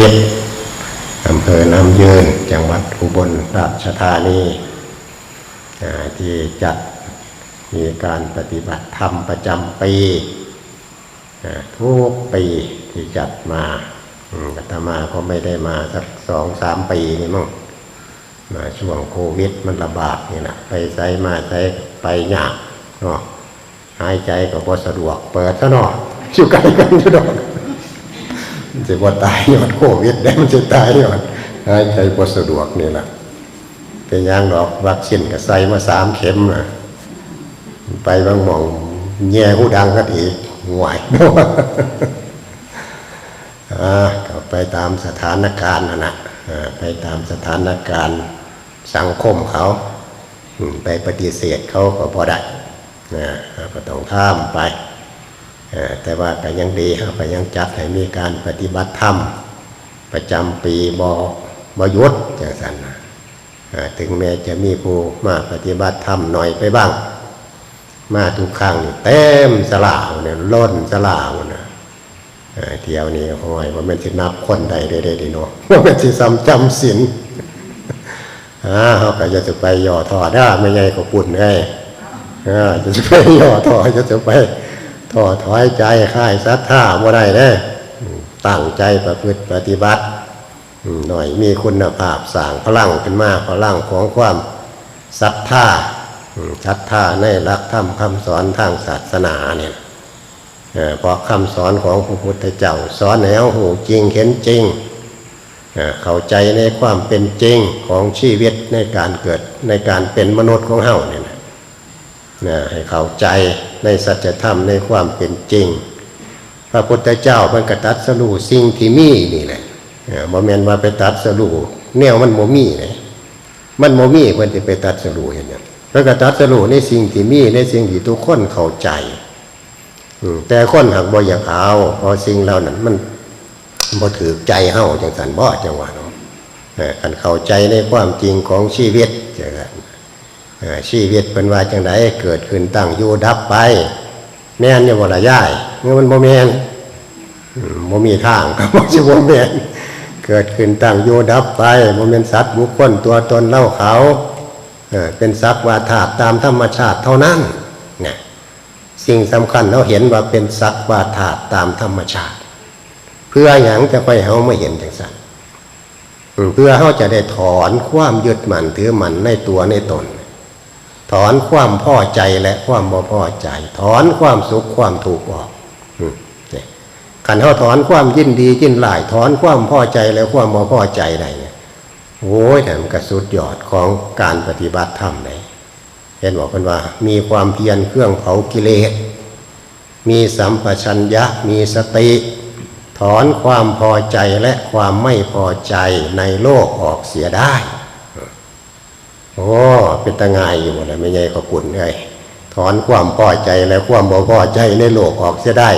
ทิพย์อำเภอน้ำยืนจังหวัดอุบลราชธานีที่จัดมีการปฏิบัติธรรมประจำปีทุกปีที่จัดมาอืมาตมาก็ไม่ได้มาสักสองสามปีนี่มั้งมาช่วงโควิดมันระบาดนี่นะไปใช้มาใช้ไปยากเนาะหายใจก็บ่สะดวกเปิดซะเนาะอยู่ไกลกันอยู่ดอก มันจะบ่ตายยอดโควิดได้มันจะตายยอดหายใจบ่สะดวกนี่แหละเป็นอยังดอกวัคซีนก็ใส่มาสามเข็มนะไปบางหมองแย่หูดังกันอีกหวยอ่าก็ไปตามสถานการณ์นะนะไปตามสถานการณ์สังคมเขา ไปปฏิเสธเขาก็พอได้นะก็ต้องข้ามไป แต่ว่าก็ยังดีครับก็ยังจัดให้มีการปฏิบัติธรรม ประจำปีบอบยุทธจังสันนะถึงแม้จะมีผู้มาปฏิบัติธรรมหน่อยไปบ้าง มาทุกครั้งเต็มสลาวเนี่ยล้นสลาวนะเที่ยวนี้ห้อยว่ามันจะนับคนใดได้ได้ดีเนาะว่ามันจะซ้ำจำศีลอ่าเขาก็จะจะไปย่อทอได้ไม่ใหญ่ก็ปุ่นให้อ่าจะจะไปย่อทอจะจะไป ทอถอยใจค่ายซัท่าบ่ได้เด้ตั้งใจประพฤติปฏิบัติหน่อยมีคุณภาพสางพลังขึ้นมาพลังของความศรัทธาศรัทธาในหลักธรรมคำสอนทางศาสนาเนี่ยเอ่อเพราะคำสอนของพระพุทธเจ้าสอนแนวหูจริงเห็นจริงเอ่อเข้าใจในความเป็นจริงของชีวิตในการเกิดในการเป็นมนุษย์ของเฮาเนี่ย นะให้เข้าใจในสัจธรรมในความเป็นจริง พระพุทธเจ้ามันกตัดสรู้สิ่งที่มีนี่แหละบ่แมนว่าไปตัดสรู้แนวมันบ่มีเลยมันบ่มีเพิ่นสิไปตัดสรู้เห็นไหยังเพิ่นก็ตัดสรู้ในสิ่งที่มีในสิ่งที่ทุกคนเข้าใจอืแต่คนหักบ่อยากเอาพราะสิ่งเหล่านั้นมันบ่ถือใจเฮาจังสันบ่จังหวะเนาะเอ่อคันเข้าใจในความจริงของชีวิตจังนั้น ชีวิตเป็นว่าจังไดเกิดขึ้นตั้งอยู่ดับไป แม่นอย่าบ่ละย่ายเมื่อมันบ่แม่นอืมบ่มีทางก็บ่สิบ่แม่นเกิดขึ้นตั้งอยู่ดับไปบ่แม่นสัตว์บุคคลตัวตนเล่าเขาเป็นสักว่าธาตุตามธรรมชาติเท่านั้นเนี่ยสิ่งสำคัญเราเห็นว่าเป็นสักวาธาตุตามธรรมชาติ เพื่ออย่างจะไปเฮาไม่เห็นจังสันเพื่อเฮาจะได้ถอนความยึดมั่นถือมั่นในตัวในตน ถอนความพ่อใจและความบ่พ่อใจ ถอนความสุขความทุกข์ออกขันเฮาถอนความยินดียินหลายถอนความพ่อใจและความบ่พ่อใจใดเนี่ยโอ้ยแต่มันกระสุดยอดของการปฏิบัติธรรมเลยเห็นบอกกันว่า มีความเพียรเครื่องเผากิเลสมีสัมปชัญญะมีสติถอนความพอใจและความไม่พอใจในโลกออกเสียได้ โอ้เป็นตะงายอยู่เลยไม่ใช่ขอบุณเลยถอนความพอใจและความบ่พอใจในโลกออกเสียได้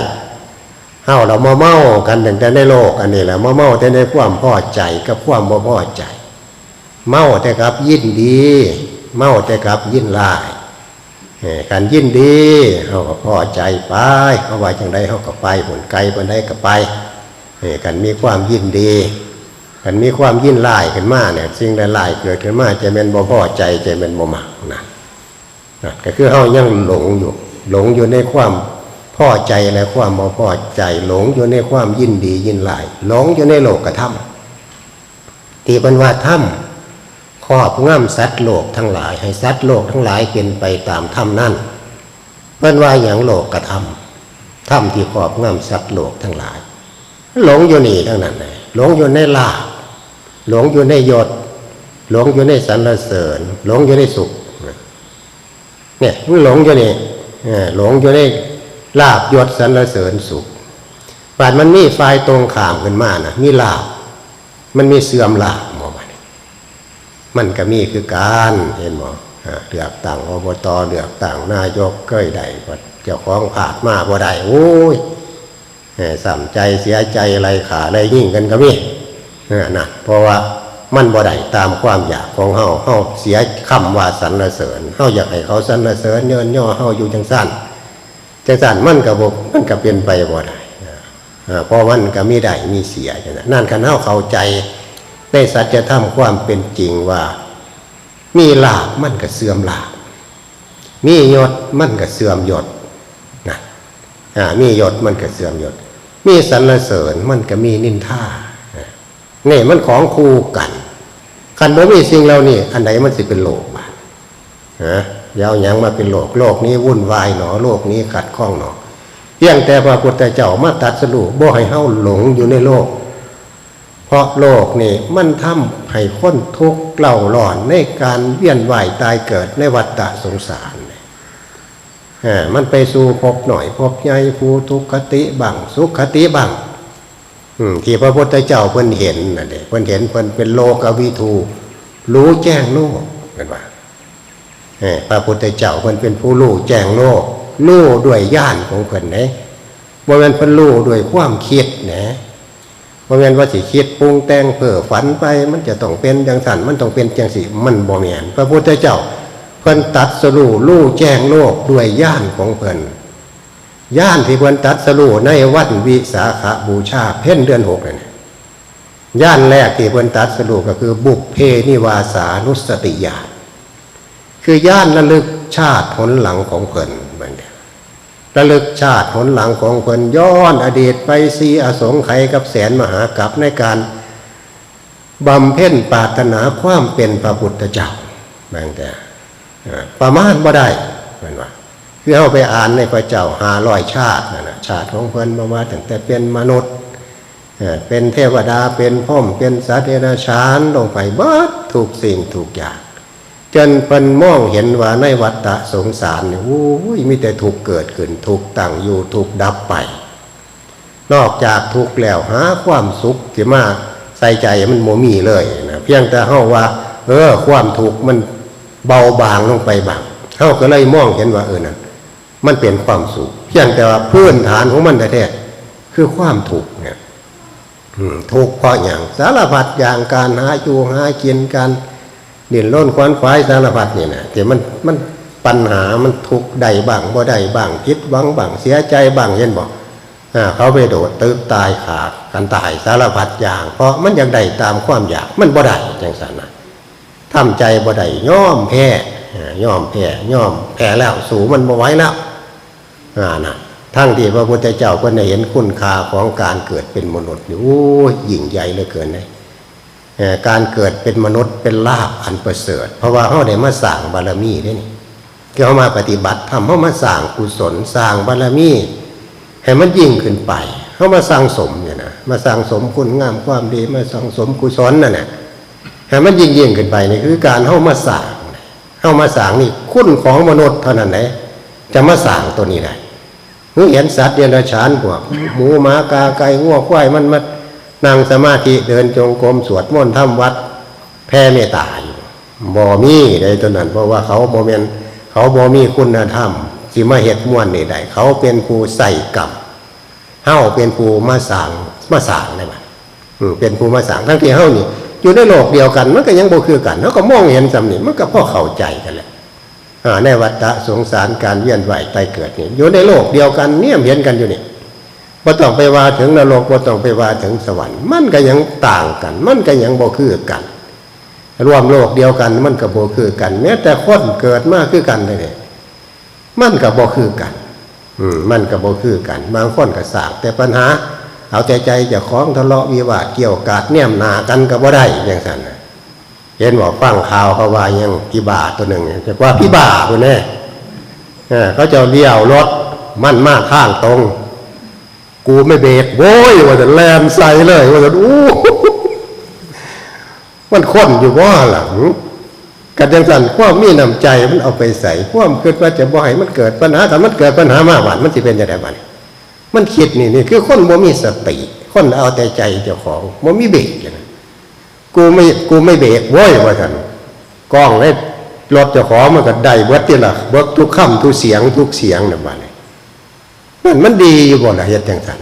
เฮาเรามาเมากันตั้งแต่ในโลกอันนี้แหละมาเมาแต่ในความพอใจกับความบ่พอใจ เมาแต่กับยินดี เมาแต่กับยินลายเอ่อการยินดีเขาก็พอใจไปเขาว่าจังใดเขาก็ไปผลไกลบนใดก็ไปเอ่อกันมีความยินดี กันมีความยินลายขึ้นมาเนี่ยสิ่งใดๆเกิดขึ้นมาจะเป็นบ่พอใจจะเป็นบ่มักนะนะก็คือเขายังหลงอยู่ หลงอยู่ในความพอใจและความบ่พอใจ หลงอยู่ในความยินดียินลาย หลงอยู่ในโลกกระทำที่เป็นว่าถ้ำครอบงำสัตว์โลกทั้งหลาย ให้สัตว์โลกทั้งหลายเป็นไปตามธรรมนั่นเพิ่นว่าอย่างโลกกระทำทำที่ครอบงำสัตว์โลกทั้งหลาย หลงอยู่นี่ทั้งนั้นเลยหลงอยู่ในลาภ หลงอยู่ในยศหลงอยู่ในสรรเสริญ หลงอยู่ในสุขเนี่ยมันหลงอยู่นี่หลงอยู่ในลาบยศสรรเสริญสุขบาดมันมีฝ่ายตรงข้ามขึ้นมานะมีลาบ มันมีเสื่อมลาบหมอมันมันก็มีคือการเห็นหมอเลือกต่างอบตเลือกต่างนายกเก้ยใดก็เจ้าของผาดมาบ่ได้โอ้ยเอ่อสัมใจเสียใจอะไรขาอะไรยิ่งกันก็มี นะเพราะว่ามันบ่ได้ตามความอยากของเฮาเฮาเสียคำว่าสรรเสริญเฮาอยากให้เขาสรรเสริญเยินย่อเฮาอยู่จังสั้นจังสั้นมันก็บ่มันก็เป็นไปบ่ได้เพราะมันก็มีได้มีเสียนั่นคันเฮาเข้าใจในสัจธรรมความเป็นจริงว่า มีลาบมันก็เสื่อมลาบมียศมันก็เสื่อมยศนะมียศมันก็เสื่อมยศ มีสรรเสริญมันก็มีนินทาอ่า นี่มันของคู่กันคันบ่มีสิ่งเหล่านี้อันไหนมันสิเป็นโลกบาดฮะยาวหยังมาเป็นโลกโลกนี้วุ่นวายหนอโลกนี้ขัดข้องหนอเพียงแต่พระพุทธเจ้ามาตรัดสรุปบ่ให้เฮาหลงอยู่ในโลก เพราะโลกนี่มันทำให้คนทุกข์เล่าร้อนในการเวียนว่ายตายเกิดในวัฏฏะสงสารเนี่ยมันไปสู่ภพหน่อยภพใหญ่ภูทุกขติบังสุขคติบัง ที่พระพุทธเจ้าเพิ่นเห็นน่ะเด้เพิ่นเห็นเพิ่นเป็นโลกวิทู รู้แจ้งโลกเป็นว่าพระพุทธเจ้าเพิ่นเป็นผู้รู้แจ้งโลกรู้ด้วยญาณของเพิ่นเด้บ่แม่นเพิ่นรู้ด้วยความคิดนะบ่แม่นว่าสิคิดปรุงแต่งเพ้อฝันไป มันจะต้องเป็นจังซั่นมันต้องเป็นจังซี่มันบ่แม่นพระพุทธเจ้าเพิ่นตัดสรู้รู้แจ้งโลกด้วยญาณของเพิ่น ย่านที่เพิ่นตัดสรูในวันวิสาขาบูชาเพ่นเดือนหกเนี่ยย่านแรกที่เพิ่นตัดสรูก็คือ บุพเพนิวาสานุสติญาณคือย่านระลึกชาติผลหลังของเพิ่นเหมือนเดิมระลึกชาติผลหลังของเพิ่นย้อนอดีตไปสีอสงไขยกับแสนมหากรัปในการบำเพ็ญปารถนาความเป็นพระพุทธเจ้าบางแต่ประมาณบ่ได้เหมือนว่า คือเอาไปอ่านในพระเจ้าหาร้อยชาติน่ะชาติของเพิ่นมามาตั้งแต่เป็นมนุษย์เป็นเทวดาเป็นพ่อมเป็นสัตว์เดรัจฉานลงไปเบิดถูกสิ่งถูกอย่างจนเพิ่นมองเห็นว่าในวัฏฏะสงสารเนี่ยโอ้ยมีแต่ถูกเกิดขึ้นถูกตั้งอยู่ถูกดับไป นอกจากทุกข์แล้วหาความสุขที่มาใส่ใจมันโมมีเลยนะเพียงแต่เฮาว่า เออ ความทุกข์มันเบาบางลงไปบางเฮาก็เลยมองเห็นว่าเออนั่น มันเป็นความสุข เพียงแต่ว่าพื้นฐานของมันแท้ๆคือความทุกเนี่ยอืมทุกเพราะอย่างสารพัดอย่างการหาอยู่หากินการเด่นล้นควันควายสารพัดนี่นะแต่มันมันปัญหามันทุกใดบ้างบ่ใดบ้างคิดหวังบ้างเสียใจบ้างเห็นบอกอ่าเขาไปโดดตึกตายขาดกันตายสารพัดอย่าง เพราะมันอยากได้ตามความอยากมันบ่ได้จังสันนะทำใจบ่ได้ย่อมแพ้ย่อมแพ้ย่อมแพ้แล้วสูมันบ่ไหว้แล้ว อ่านะทั้งที่พระพุทธเจ้าก็ได้เห็นคุณค่าของการเกิดเป็นมนุษย์อยู่โอ้ยิ่งใหญ่เหลือเกินเลยการเกิดเป็นมนุษย์เป็นลาภอันประเสริฐ เพราะว่าเขาได้มาสร้างบารมีได้นี่คือเขามาปฏิบัติทำเขามาสร้างกุศลสร้างบารมีให้มันยิ่งขึ้นไปเขามาสร้างสมเนี่ยนะมาสร้างสมคุณงามความดีมาสร้างสมกุศลนั่นแหละให้มันยิ่งยิ่งขึ้นไปนี่คือการเข้ามาสร้างเข้ามาสร้างนี่คุณของมนุษย์เท่านั้นไหน จะมาสร้างตัวนี้ได้เมื่อเห็นสัตว์เดรัจฉานพวกหมูหมากาไก่งัวควายมันมานั่งสมาธิเดินจงกรมสวดมนต์ทำวัดแผ่เมตตาอยู่บ่มีใดตัวนั้น เพราะว่าเขาโมเมนเขาบ่มีคุณธรรมสิมาเฮ็ดม่วนนี่ได้เขาเป็นผู้ใส่กรรมเฮ้าเป็นผู้มาสร้างมาสร้างได้บ่อืมเป็นผู้มาสร้างทั้งที่เฮ้านี่อยู่ในโลกเดียวกันมันก็ยังบ่คือกันเฮาก็มองเห็นสำนี่มันก็พอเข้าใจกันแหละ ในวัฏฏะสงสารการเวียนว่ายตายเกิดนี่อยู่ในโลกเดียวกันเนี่ยเห็นกันอยู่นี่บ่ต้องไปว่าถึงนรกบ่ต้องไปว่าถึงสวรรค์ มันก็ยังต่างกัน มันก็ยังบ่คือกัน รวมโลกเดียวกัน มันก็บ่คือกันแม้แต่คนเกิดมาคือกันเลยเนี่ยมันก็บ่คือกัน อืมมันก็บ่คือกัน บางคนก็สร้างแต่ปัญหา เอาแต่ใจจะคล้องทะเลาะวิวาทเกี่ยวกาดเนี่ยมหนากันก็บ่ได้อย่างนั้นนะ เห็นบอกฟังข่าวเขาว่ายังพี่บาตัวหนึ่งจะว่าพี่บาคนแน่เอเขาจะเลี้ยวรถมั่นมากข้างตรง กูไม่เบรกโว้ยว่าจะแลนใส่เลยว่าจะอู้มันค้นอยู่ว่าหลังกันจังสั่นความมีน้ำใจมันเอาไปใส่ความคิดว่าจะบ่ให้มันเกิดปัญหาแต่มันเกิดปัญหามากหวานมันจะเป็นยังไงบ้างมันคิดนี่นี่คือคนบ่มีสติคนเอาแต่ใจเจ้าของบ่มีเบรกอย่างนั้น กูไม่กูไม่เบรกโว้ยว่าท่านกล้องเลยรถจ้าขอมันก็ได้เบิดที่ละเบิดทุกคำทุกเสียงทุกเสียงเนี่ยบ้านมันมันดีอยู่บ่ล่ะเฮ็ดจังสัน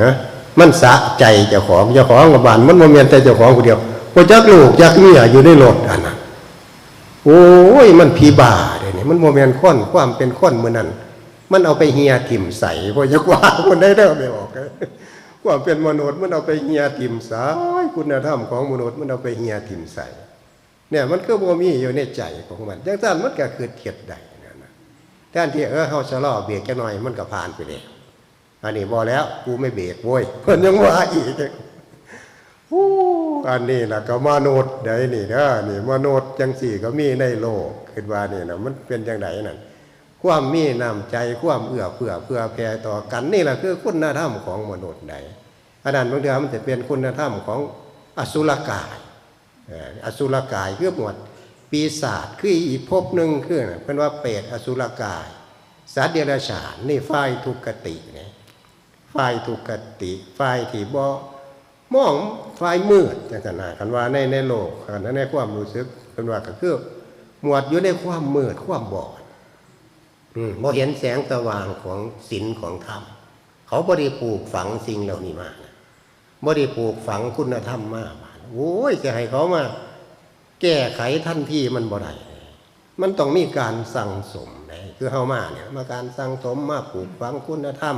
นะมันสะใจเจ้าของเจ้าของกับบ้านมันโมเมนแต่เจ้าของคนเดียวพอจักลูกจักเมียอยู่ในรถอันนั้นโอ้ยมันผีบ้าเลยนี่มันโมเมนต์ค้นความเป็นค้นเมื่อนั้น มันเอาไปเฮียถิ่มใส่พอจักว่าคนได้เด้อไม่ออกเลย ความเป็นมนุษย์มันเอาไปเฮียถิ่มใส่คุณธรรมของมนุษย์มันเอาไปเฮียถิ่มใส่เนี่ยมันก็บ่มีอยู่ในใจของมันจังซั่นมันก็คือเทียดใดนั่นนะแทนที่เออเฮาชะลอเบรกจักหน่อยมันก็ผ่านไปแล้วอันนี้พอแล้วกูไม่เบรกโว้ยเพิ่นยังว่าอีกอันนี้ล่ะก็มนุษย์ได้นี่เด้อนี่มนุษย์จังสี่ก็มีในโลกคิดว่านี่นะมันเป็นจังไดนั่น ความมีน้ำใจความเอื้อเฟื้อเพื่อแผ่ต่อกันนี่แหละคือคุณธรรมของมนุษย์ใดอันนั้นบางทีมันจะเป็นคุณธรรมของอสุรกายอสุรกายคือหมวดปีศาจคืออีกภพหนึ่งคือน่ะเป็นว่าเปรตอสุรกายสัตว์เดรัจฉานนี่ฝ่ายทุกขติเนี่ยฝ่ายทุกขติฝ่ายที่บ่มองฝ่ายมืดจังซั่นนะคันว่าในในโลกคันในความรู้สึกเป็นว่าก็คือหมวดอยู่ในความมืดความบอด บ่เห็นแสงสว่างของศีลของธรรม เขาบ่ได้ปลูกฝังสิ่งเหล่านี้มานะบ่ได้ปลูกฝังคุณธรรมมาบาดโอ้ยจะให้เขามา แก้ไขทันทีมันบ่ได้มันต้องมีการสั่งสมนะคือเฮามาเนี่ยมาการสั่งสมมาปลูกฝังคุณธรรม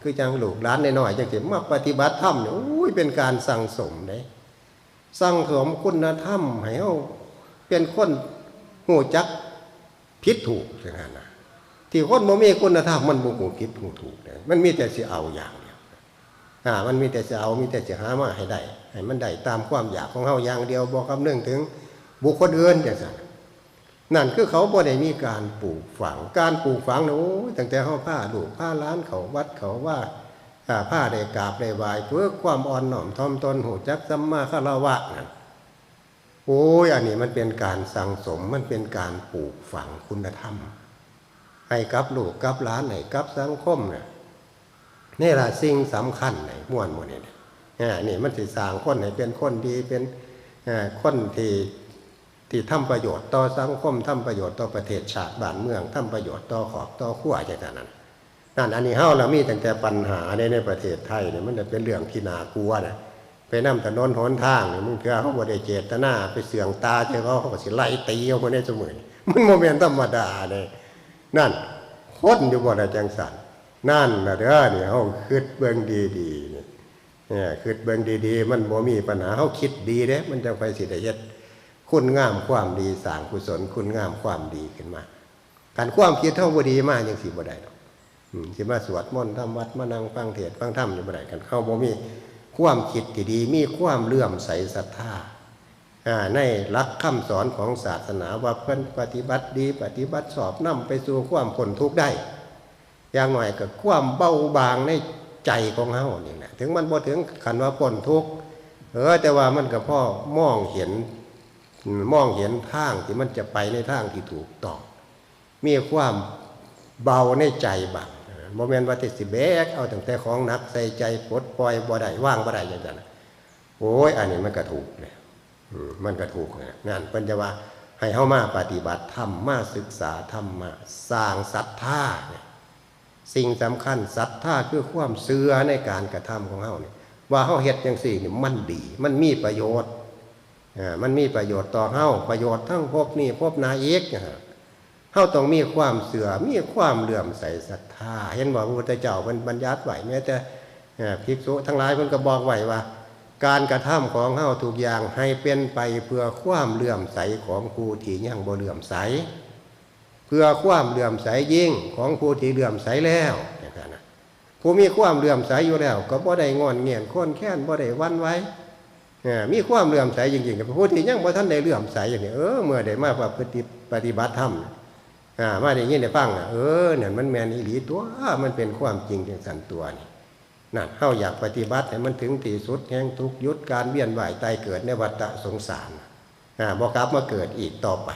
คือจังลูกหลานน้อยๆจังสิมาปฏิบัติธรรมเนี่ยโอ้ยเป็นการสั่งสมเด้สั่งสมคุณธรรมให้เฮาเป็นคนหูจักผิดถูกจังนั้นนะ ที่คนบ่มีคุณธรรมมันบ่ฮู้ผิดฮู้ถูกเด้มันมีแต่สิเอาอย่างเดียวอ่ามันมีแต่จะเอามีแต่จะหามาให้ได้ให้มันได้ตามความอยากของเฮาอย่างเดียวบ่คำนึงถึง บุคคลอื่นจังซั่นนั่นคือเขาบ่ได้มีการปลูกฝัง การปลูกฝังนะโอ้ยตั้งแต่เฮาผ้าลูกผ้าล้านเขาวัดเขาว่าอ่าผ้าได้กราบได้ไหวเพื่อความอ่อนน้อมถ่อมตนหูจักสัมมาคารวะนั่นโอ้ยอันนี้มันเป็นการสั่งสมมันเป็นการปลูกฝังคุณธรรม ให้กับลูกกับหลานให้กับสังคมเนี่ยนี่แหละสิ่งสำคัญในม่วนหมดเนี่ยอ่านี่มันสิสร้างคนให้เป็นคนดีเป็นคนที่ที่ทำประโยชน์ต่อสังคมทำประโยชน์ต่อประเทศชาติบ้านเมืองทำประโยชน์ต่อขอบต่อขั้วอย่างนั้นนั่นอันนี้เฮาเรามีตั้งแต่ปัญหาในในประเทศไทยเนี่ยมันจะเป็นเรื่องที่น่ากลัวนะไปนำถนนหนทางเนี่ยมึงเชื่อเขาบ่ได้เจตนาไปเสื่องตาเจ้าเขาเขาสิไล่ตีเอาคนนี้เสมอมันโมเมนธรรมดาเนี่ย นั่นคนอยู่บ่ได้จังสันนั่นนะเด้อเนี่ยเฮาคิดเบิ่งดีๆนี่เนี่ยคิดเบิ่งดีๆ มันบ่มีปัญหาเฮาคิดดีเด้มันจังไปสิได้เฮ็ดคุณงามความดีสร้างกุศลคุณงามความดีขึ้นมา การความคิดเท่าบ่ดีมากยังสิบ่ได้ดอกอืมสิมาสวดมนต์ทำวัดมานั่งฟังเทศฟังธรรมอยู่บ่ได้กันเข้าบ่มีความคิดที่ดีมีความเลื่อมใสศรัทธาา ในหลักคำสอนของศาสนาว่าเพิ่อนปฏิบัติดี ปฏิบัติสอบนำไปสู่ความพ้นทุกข์ได้ อย่างหน่อยก็ความเบาบางในใจของเฮานี่แหละถึงมันบ่ถึงขันว่าพ้นทุกข์เออแต่ว่ามันก็พ่อมองเห็นมองเห็นทางที่มันจะไปในทางที่ถูกต้องมีความเบาในใจบ้างโมเมนต์ว่าติสิแบกเอาตั้งแต่ของหนักใส่ใจปลดปล่อยบ่ได้ว่างบ่ได้อย่างนั้นโอ้ยอันนี้มันก็ถูกเลยอื มันก็ถูกนะนั่นเพิ่นจะว่าให้เฮามาปฏิบัติธรรมมาศึกษาธรรมมาสร้างศรัทธาเนี่ยสิ่งสำคัญศรัทธาคือความเชื่อในการกระทำของเฮาเนี่ยว่าเฮาเฮ็ดจังซี่นี่มันดี มันมีประโยชน์อ่ามันมีประโยชน์ต่อเฮาประโยชน์ทั้งภพนี้ภพหนาเอกนะฮะเฮาต้องมีความเสื่อมีความเลื่อมใสศรัทธา เห็นว่าพระพุทธเจ้ามันบัญญัติไว้แม้แต่ภิกษุทั้งหลายเพิ่นก็บอกไว้ว่า การกระทำของเฮาทุกอย่างให้เป็นไปเพื่อความเลื่อมใสของผู้ที่ยังบ่เลื่อมใส เพื่อความเลื่อมใสยิ่งของผู้ที่เลื่อมใสแล้วอย่างนั้นะผู้มีความเลื่อมใสอยู่แล้ว ก็บ่ได้งอนเงียนค้นแค้นบ่ได้วันไว้มีความเลื่อมใสจริงๆกับผู้ที่ยังบ่ท่านได้เลื่อมใสอย่างนี้เออเมื่อได้มาปฏิปฏิบัติธรรมอ่ามาได้ยินได้ฟังเออเนี่ยมันแมนอีหลีตัวมันเป็นความจริงจังสันตัวนี่ นั่นเฮาอยากปฏิบัติให้มันถึงที่สุดแห่งทุกยุดการเวียนว่ายตายเกิดในวัฏสงสารอ่าบ่กลับมาเกิดอีกต่อไป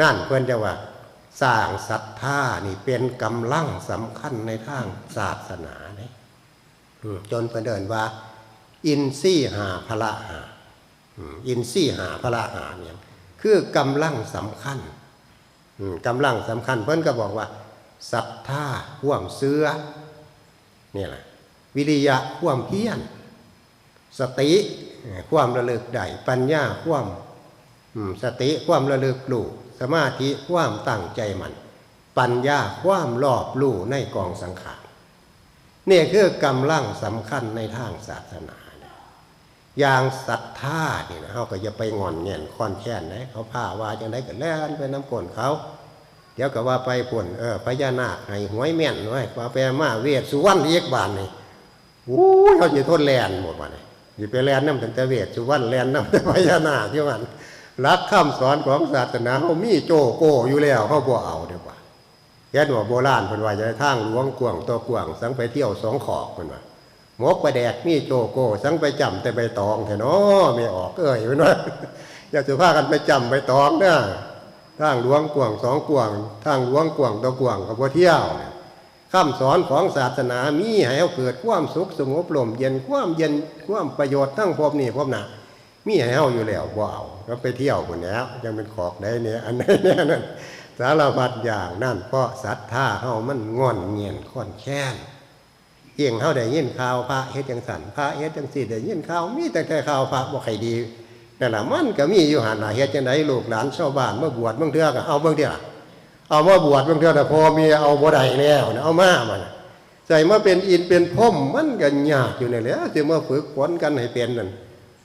นั่นเพื่อนจะว่า สร้างศรัทธานี่เป็นกำลังสำคัญในทางศาสนาเนี่ยจนเพื่อนเดินว่า อินทรีย์หาพละหาอินทรีย์หาพละหาเนี่ยคือกำลังสำคัญกำลังสำคัญเพื่อนก็บอกว่าศรัทธาห่วมเสื้อเนี่ยแหละ วิริยะห่วมเพียรสติความระลึกได้ปัญญาความสติความระลึกรู้สมาธิความตั้งใจมัน ปัญญาความรอบรู้ในกองสังขารนี่คือกำลังสำคัญในทางศาสนาเนี่ยอย่างศรัทธาเนี่นะเขาก็จะไปงอนเงียนคอนแค้นนะเขาผ้าว่าจังไดก็แล่นไปน้ำกลนเขา เดี๋ยวก็ว่าไปผลเออพญานาคให้หวยแม่นไว้ว่าไปมาเวทสุวรรณเรียกบานนี่ อ้ยเขาจะทนแลนหมดวันนี้อย่ไปแลนน้ำตั้งแต่เวทสุวรรณแลนน้ำแต่พญานาคที่มันรักคำสอนของศาสนาเขามีโจโก้อยู่แล้วเขาบ่เอาเดีกว่าแค่หนวโบราณเพิ่นว่าจะทางหลวงกวงตัวกวงสังไปเที่ยวสองขอกเพิ่นว่าหมกไปแดกมีโจโก้สังไปจำแต่ใบตองแท้เนาะไม่ออกเอ้ยเพิ่นว่าอย่าสุภากันไปจำใบตองเด้อทางหลวงกวงสองกวงทางหลวงกวงตัวกวงกับบ่เที่ยวเนี่ย คำสอนของศาสนามีให้เราเกิดความสุขสงบลมเย็นความเย็นความประโยชน์ทั้งพบนี่พบหน้ามีให้เฮาอยู่แล้วบ่เอาก็ไปเที่ยวคนแล้วยังเป็นขอกได้เนี่ยอันนี้เนี่ยนั่นสารพัดอย่างนั่นเพราะศรัทธาเฮามันงอนเงียนค่อนแค้นเอียงเฮาได้ยินข่าวพระเฮ็ดจังสันพระเฮ็ดจังสีได้ยินข่าวมีแต่แค่ข่าวพระบ่ใครดีนั่ละมันก็มีอยู่หันน่ะเฮ็ดจังไดลูกหลานชาวบ้านมาบวชบางเทื่อกเอาเบิ่งเด้อ เอามาบวชบางเทื่อน่ะพอมีเอาบ่ได้แล้วนะเอามามันใส่มาเป็นอินเป็นพรหมมันก็ยากอยู่ในี่แหละสิมาฝึกฝนกันให้เป็นนั่น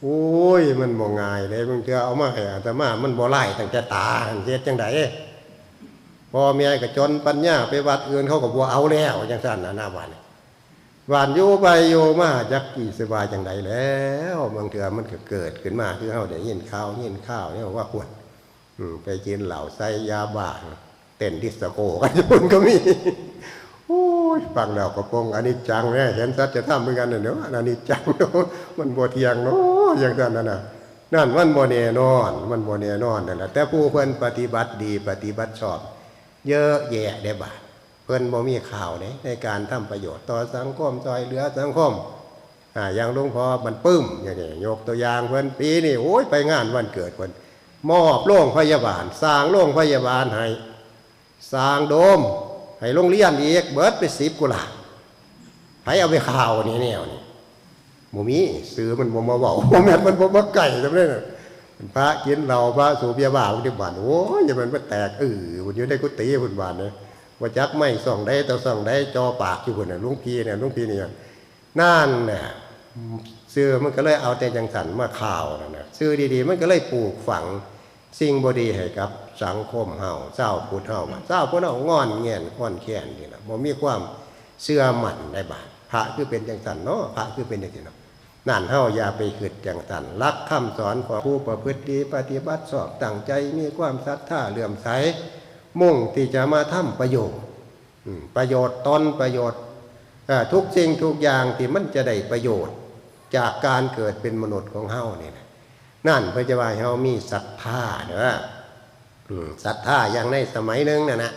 โอ้ยมันบ่ง่ายเลยบางเทื่อเอามาให้อาตมามันบ่ไล่ตั้งแต่ตาเฮ็ดจังไดพอแม่ก็จนปัญญาไปวัดอื่นเขาก็บ่เอาแล้วจังซั่นน่ะหน้าบ้านวานอยู่ไปอยู่มาจักกี่สบายจังไดแล้วบางเทื่อมันก็เกิดขึ้นมาคือเฮาได้ยินข่าวยินข่าวเนี่ยว่าควรไปกินเหล้าใส่ยาบ้า เต้นดิสโก้กันอยู่พุ่นก็มีโอ้ยฟังแล้วก็ปงอันนี้จังแน่เห็นสัจธรรมเหมือนกันเนาะอันนี้จังเนาะมันบ่เทียงเนาะอย่างนั้นน่ะนะนั่นมันบ่แน่นอน มันบ่แน่นอนนั่นแหละแต่ผู้เพิ่นปฏิบัติดีปฏิบัติชอบ เยอะแยะได้บาดเพิ่นบ่มีข่าวเด้ในการทำประโยชน์ต่อสังคมซอยเหลือสังคมอ่าอย่างหลวงพ่อมันปึ้มอย่างนี้ยกตัวอย่างเพิ่นปีนี้โอ้ยไปงานวันเกิดเพิ่นมอบโรงพยาบาล สร้างโรงพยาบาลให้ สร้างโดม ให้โรงเรียนอีก เบิดไปสิบกุหลาบไผเอาไปข่าวนี่แนวนี่หมูมีซื้อมันบ่มาเว้าบ่แม่มันบ่มาไก่จำได้น่ะพระกินเหล้าพระสูบยาบ้าพุ่นที่บ้านโอ้ยอย่ามันมาแตกเออพุ่นอยู่ในกุฏิพุ่นบ้านเนี่ยว่าจักไม่ส่องได้แต่ส่องได้จอปากอยู่พุ่นน่ะลุงพีเนี่ยลุงพีเนี่ยนั่นน่ะซื้อมันก็เลยเอาแต่จังสันมาข่าวนั่นะซื้อดีๆ มันก็เลยปลูกฝัง สิ่งบดีให้กับ สังคมเฮาเจ้าพุทธเฮาว่าเจ้าพุทธเฮางอนเงียนค้อนแค้นนี่นะบ่มีความเชื่อมั่นในบาทพระคือเป็นจังสันเนาะพระคือเป็นจังซี่เนาะนั่นเฮาอย่าไปคิดจังสันรักคำสอนของผู้ประพฤติดีปฏิบัติชอบตั้งใจมีความศรัทธาเลื่อมใสมุ่งที่จะมาทำประโยชน์ประโยชน์ตนประโยชน์ทุกสิ่งทุกอย่างที่มันจะได้ประโยชน์ จากการเกิดเป็นมนุษย์ของเฮานี่นะ นั่นพระเจ้าว่าเฮามีศรัทธาเด้อศรัทธาอย่างในสมัยนึงน่ะนะ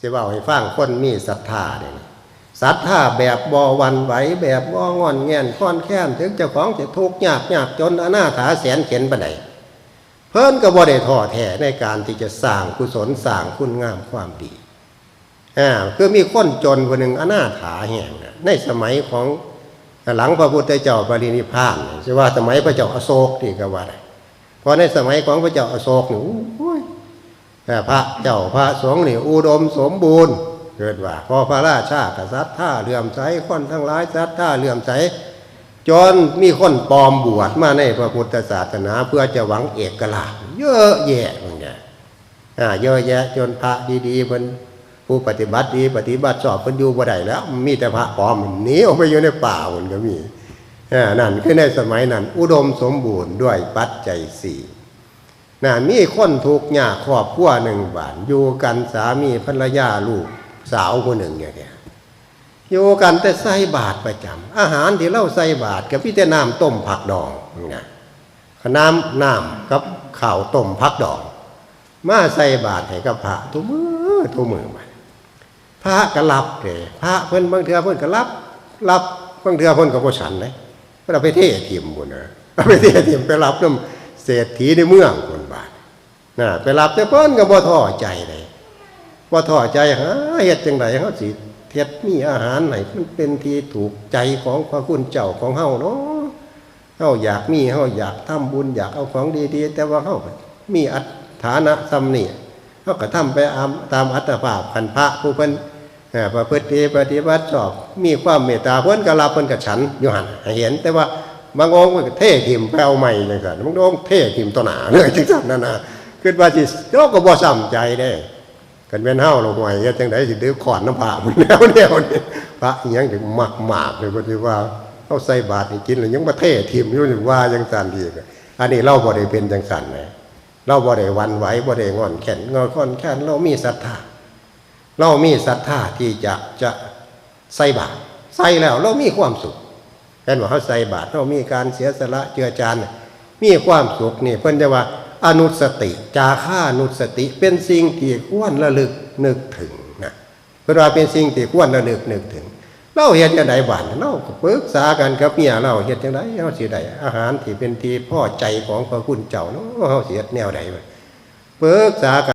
สิเว้าให้ฟังคนมีศรัทธาเนี่ยศรัทธาแบบบ่หวันไหวแบบบ่งอนแงนค้อนแค้นถึงเจ้าของจะทุกข์ยากยากจนอนาถาแสนเข็นปานใดเพิ่นก็บ่ได้ท้อแท้ในการที่จะสร้างกุศลสร้างคุณงามความดีอ่าคือมีคนจนคนหนึ่งอนาถาแห่งในสมัยของ หลังพระพุทธเจ้าปรินิพพานใช่ว่าสมัยพระเจ้าอโศกที่ก็ว่าดเพราะในสมัยของพระเจ้าอโศกนี่โอ้ยแต่พระเจ้าพระสงฆ์นี่อุดมสมบูรณ์ เกิดว่าพอพระราชากษัตริย์ท่าเลื่อมใสคนทั้งหลายสัตว์ท่าเลื่อมใสจนมีคนปลอมบวชมาในพระพุทธศาสนาเพื่อจะหวังเอกราชเยอะแยะบางอย่างอ่าเยอะแยะจนพระดีๆมัน ผู้ปฏิบัติดีปฏิบัติชอบมันอยู่บ่ได้แล้ว มีแต่พระปลอมหนีออกไปอยู่ในป่ามันก็มีอ่นั่นคือในสมัยนั้น อุดมสมบูรณ์ด้วยปัจจัยสี่น่ะมีคนถูกข์ยากครอบครัวหนึ่งบานอยู่กันสามีภรรยาลูกสาวคนหนึ่งอย่างเงี้ยอยู่กันแต่ใส่บาตรประจำอาหารที่เราใส่บาตรกับพี่แต่น้ำต้มผักดองนะน้ำน้ำกับข้าวต้มผักดอง มาใส่บาตรให้กับพระทุกมือทุกมือมา พระก็รับเลยพระเพิ่นบางเทื่อเพิ่นก็รับรับบางเทื่อเพิ่นก็บ่ฉันเลยเพิ่นเอาไปเทถิ่มพุ่นน่ะเอาไปเทถิ่มไปรับน้ำเศรษฐีในเมืองคนบาดน่ะไปรับแต่เพิ่นก็บ่ท้อใจเลยบ่ท้อใจหาเฮ็ดจังไดเฮาสิเฮ็ดมีอาหารไหนมันเป็นที่ถูกใจของพระคุณเจ้าของเฮาเนาะเฮาอยากมีเฮาอยากทำบุญอยากเอาของดีๆ แต่ว่าเฮามีอัฐานะซ้ำนี่เฮาก็ทำไปตามอัตภาพคันพระผู้เพิ่นเอ่อ ประพฤติปฏิบัติชอบ มีความเมตตาเพิ่อนก็รับเพิ่อนก็ฉันอยู่หันเห็น แต่ว่าบางองค์มันเท่ทิมแปลวใหม่จังซั่นบางองค์เท่ทิมตัวหนาเลยจังซั่นนั่นนะคิดว่าสิเราก็บ่ซ้ำใจเด้กันแม่นเฮ้าลงไว้เฮ็ดจังไดสิดื้อขอนน้ำผ้าพุ่นแล้วแนวนี่ยพระอิหยังถึงมักมากเลยบ่สิว่าเฮาใส่บาตรกินแล้วยังมาเท่ทิมอยู่นี่ว่าจังซั่นอีกอันนี้เราบ่ได้เป็นจังซั่นนะเราบ่ได้วันไหวบ่ได้งอนแขนงอนคอนแขนเรามีศรัทธา เรามีศรัทธาที่จะจะใส่บาตรใส่แล้วเรามีความสุขเห็นว่าเขาใส่บาตรเรามีการเสียสละเจือจานมีความสุขนี่เพิ่นจะว่าอนุสติจาค่านุสติเป็นสิ่งที่ควรระลึกนึกถึงนะเพิ่นว่าเป็นสิ่งที่ควรระลึกนึกถึงเราเฮ็ดจังไดบ้านเราก็ปรึกษากันกับเมียเราเฮ็ดจังไดเฮาสิได้อาหารที่เป็นที่พ่อใจของพระคุณเจ้าเนาะเฮาสิเฮ็ดแนวใดวะปรึกษากัน